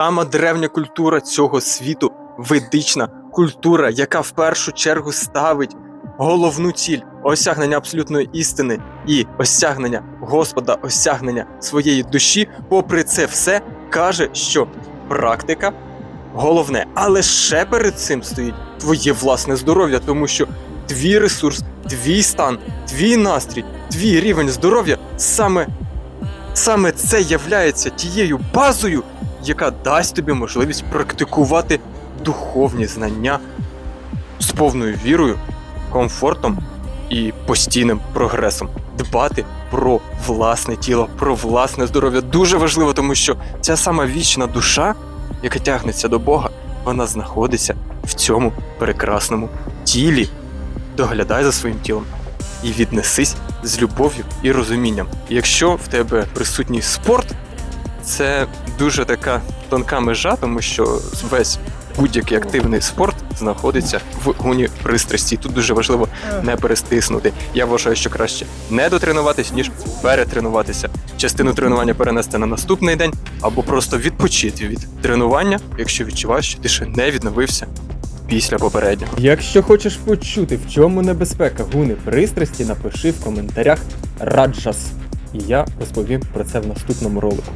Сама древня культура цього світу, ведична культура, яка в першу чергу ставить головну ціль осягнення абсолютної істини і осягнення Господа, осягнення своєї душі, попри це все каже, що практика головне, але ще перед цим стоїть твоє власне здоров'я, тому що твій ресурс, твій стан, твій настрій, твій рівень здоров'я саме, саме це являється тією базою, яка дасть тобі можливість практикувати духовні знання з повною вірою, комфортом і постійним прогресом. Дбати про власне тіло, про власне здоров'я дуже важливо, тому що ця сама вічна душа, яка тягнеться до Бога, вона знаходиться в цьому прекрасному тілі. Доглядай за своїм тілом і віднесись з любов'ю і розумінням. Якщо в тебе присутній спорт, це дуже така тонка межа, тому що весь будь-який активний спорт знаходиться в гуні пристрасті. Тут дуже важливо не перестиснути. Я вважаю, що краще не дотренуватись, ніж перетренуватися. Частину тренування перенести на наступний день або просто відпочити від тренування, якщо відчуваєш, що ти ще не відновився після попереднього. Якщо хочеш почути, в чому небезпека гуни пристрасті, напиши в коментарях Раджас. І я розповім про це в наступному ролику.